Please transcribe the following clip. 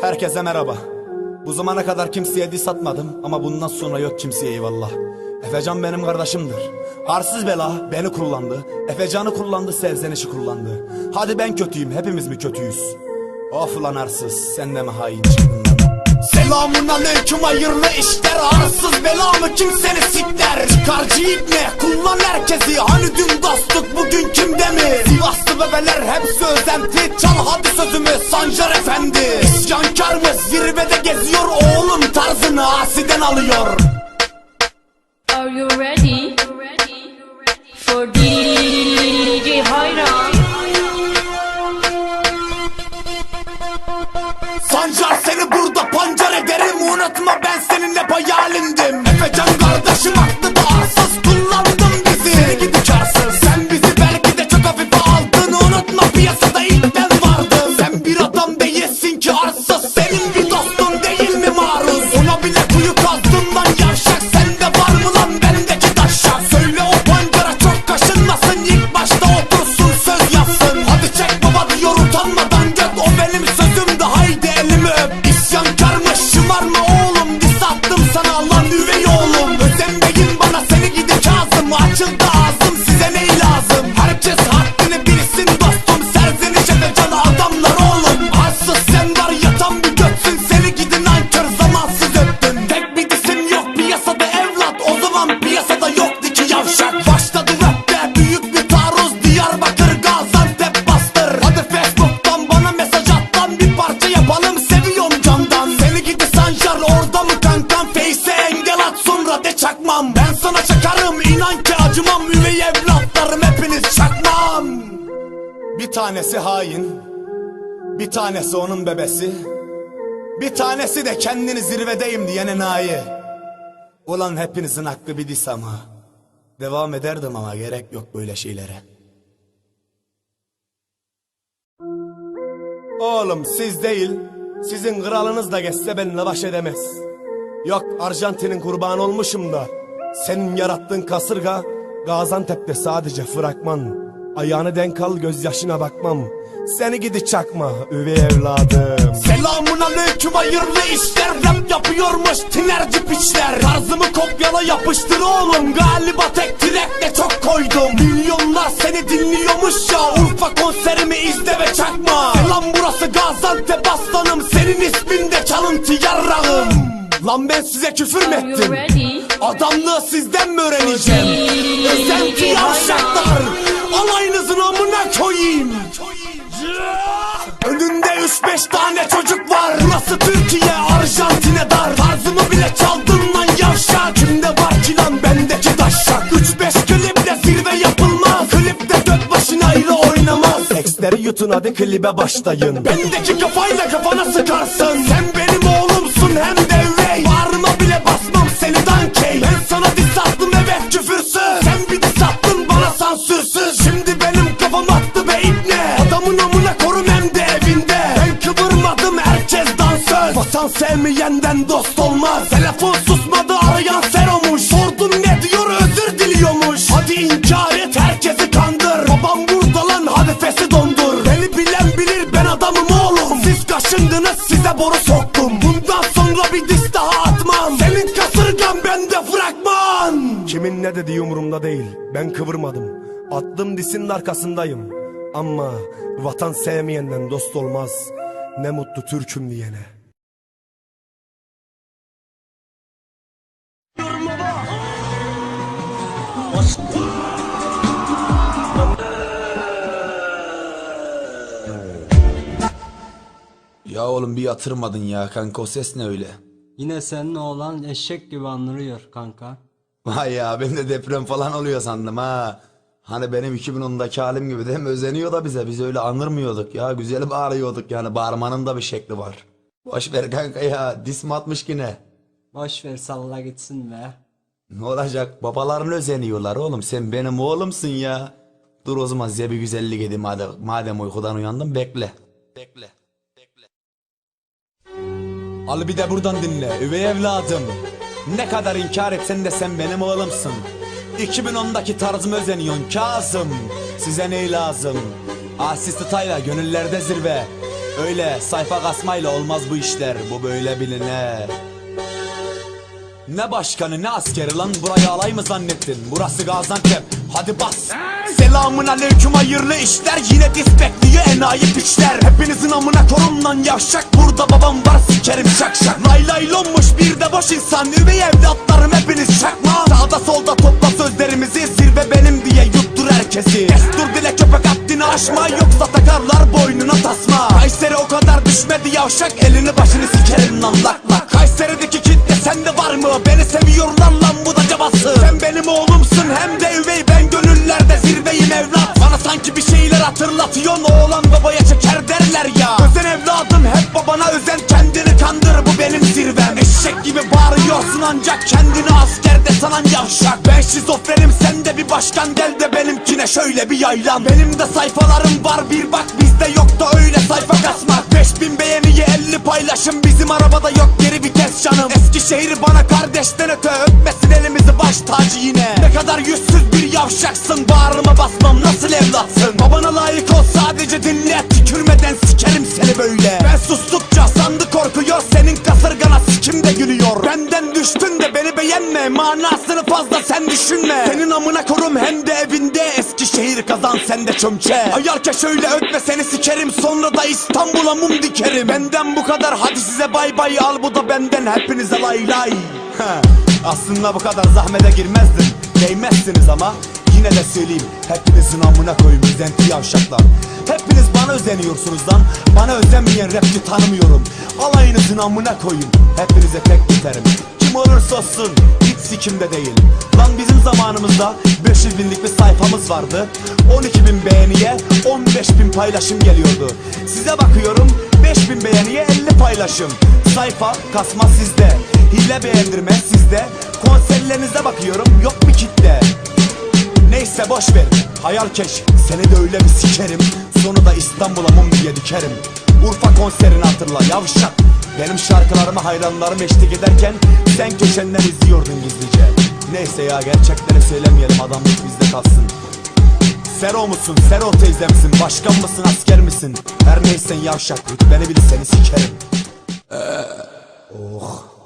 Herkese merhaba. Bu zamana kadar kimseye diss atmadım ama bundan sonra yok kimseye eyvallah. Efecan benim kardeşimdir. Arsız bela beni kullandı. Efecan'ı kullandı, Sevzeniş'i kullandı. Hadi ben kötüyüm, hepimiz mi kötüyüz? Of lan arsız, sen de mi hain çıktın? Selamun aleyküm hayırlı işler. Arsız belamı kimseni sikler? Çıkarcı ibne kullan herkesi. Hani dün dostluk bugün kimde mi Sivaslı bebeler hepsi özenti Çal hadi sözümü Sancar Efendi. İsyankar mı zirvede geziyor Oğlum tarzını. Asiden alıyor Unutma ben seninle hayalindim Efecan kardeşim haklı Bir tanesi hain Bir tanesi onun bebesi Bir tanesi de kendini zirvedeyim diyen enayi Ulan hepinizin hakkı bir diss ama Devam ederdim ama gerek yok böyle şeylere Oğlum siz değil, sizin kralınız da geçse benimle baş edemez. Yok Arjantin'in kurbanı olmuşum da, senin yarattığın kasırga, Gaziantep'te sadece fragman. Ayağını denk al gözyaşına bakmam. Seni gidi çakma üvey evladım. Selamun aleyküm hayırlı işler. Rap yapıyormuş tinerci piçler. Tarzımı kopyala yapıştır oğlum. Galiba tek direkle çok koydum. Milyonlar seni dinliyormuş ya. Urfa konserimi izle ve çakma. Selam burası Gaziantep aslanım. Senin ismin de çalıntı yarrağım. Lan ben size küfür mü Are you ettim? ready? Adamlığı sizden mi öğreneceğim? Özenti yavşaklar beş tane çocuk var. Burası Türkiye Arjantin'e dar? Tarzımı bile çaldın lan yavşak Kimde var ki lan bendeki taşak? Üç beş kliple zirve yapılmaz. Klipte dört başına ayrı oynamaz. Tekstleri yutun hadi klibe başlayın. Bendeki kafayla kafana sıkarsın. Sen sevmeyenden dost olmaz. Telefon susmadı arayan sen olmuş Sordum ne diyor özür diliyormuş. Hadi inkar et herkesi kandır. Babam burada lan hadi fesi dondur. Beni bilen bilir ben adamım oğlum. Siz kaşındınız size boru soktum. Bundan sonra bir diss daha atmam. Senin kasırgan bende fragman. Kimin ne dediği umurumda değil. Ben kıvırmadım. Attım disinin arkasındayım. Ama vatan sevmeyenden dost olmaz. Ne mutlu Türk'üm diyene Ya oğlum bir yatırmadın ya kanka o ses ne öyle? Yine senin oğlan eşek gibi anlıyor kanka. Vay ya ben de deprem falan oluyor sandım ha. Hani benim 2010'daki halim gibi değil mi? Özeniyor da bize. Biz öyle anırmıyorduk ya. Güzel bağırıyorduk yani. Bağırmanın da bir şekli var. Boş ver kanka ya. Dis mi atmış yine? Boş ver salla gitsin be. Ne olacak? Babaların özeniyorlar oğlum. Sen benim oğlumsun ya. Dur o zaman size bir güzellik edeyim madem, madem uykudan uyandım. Bekle. Bekle. Al bir de buradan dinle üvey evladım. Ne kadar inkar etsen de sen benim oğlumsun. 2010'daki tarzıma özeniyorsun Kazım. Size ney lazım? Asist Tayla gönüllerde zirve. Öyle sayfa kasmayla olmaz bu işler Bu böyle biline ne başkanı ne askeri lan burayı alay mı zannettin? Burası Gaziantep hadi bas. Selamun aleyküm hayırlı işler. Yine dis bekliyor enayi piçler Hepinizin amına korun lan yavşak. Burada babam var sikerim şak şak. Lay lay lonmuş bir de boş insan. Üvey evlatlarım hepiniz çakma Sağda solda topla sözlerimizi. Zirve benim diye yuttur herkesi. Destur dile köpek haddini aşma. Yoksa takarlar boynuna tasma. Kayseri o kadar düşmedi yavşak. Elini başını sikerim lan lak lak Kayseri'deki kitle sende var mı? Beni seviyorlar lan evlat. Bana sanki bir şeyler hatırlatıyorsun Oğlan babaya çeker derler ya. Özen evladım hep babana özen. Kendini kandır bu benim zirvem. Eşek gibi bağırıyorsun ancak Kendini askerde sanan yavşak. Ben şizofrenim sen de bir başkan. Gel de benimkine şöyle bir yaylan. Benim de sayfalarım var bir bak Bizde yok da öyle sayfa kasmak. 5000 beğeniye 50 paylaşım. Bizim arabada yok geri vites canım. Eskişehir bana kardeşten öte. Öpmesin elimizi baş tacı yine. Ne kadar yüzsüz bir yavşaksın. Bağrıma basmam nasıl evlatsın? Babana layık ol sadece dinle. Tükürmeden sikerim seni böyle. Ben sustukça sandı korkuyor. Senin kasırgana sikim de gülüyor. Benden düştün de beni beğenme. Manasını fazla sen düşünme. Senin amına korum hem de Eskişehir kazan sen de çömçe. Ayarke şöyle ötme seni sikerim Sonra da İstanbul'a mum dikerim. Benden bu kadar hadi size bay bay Al bu da benden hepinize lay lay. Aslında bu kadar zahmete girmezdim Değmezsiniz ama Yine de söyleyeyim hepinizin amına koyun Bizenti yavşaklar. Hepiniz bana özeniyorsunuz lan Bana özenmeyen rapçi tanımıyorum. Alayınızın amına koyun Hepinize tek biterim Kim olursa olsun hiç sikimde değil. Lan bizim zamanımızda 500 binlik bir sayfamız vardı. 12 bin beğeniye 15 bin paylaşım geliyordu. Size bakıyorum 5 bin beğeniye 50 paylaşım. Sayfa kasma sizde Hile beğendirme sizde. Konserlerinize bakıyorum yok bir kitle. Neyse boş ver Hayal keş. Seni de öyle bir sikerim Sonu da İstanbul'a mum diye dikerim Urfa konserini hatırla yavşak Benim şarkılarıma hayranlarım eşlik ederken Sen köşenden izliyordun gizlice Neyse ya gerçekleri söylemeyelim adamlık bizde kalsın Sero musun? Sero teyze misin? Başkan mısın? Asker misin? Her neysen yavşak Rütbeni bil seni sikerim Oh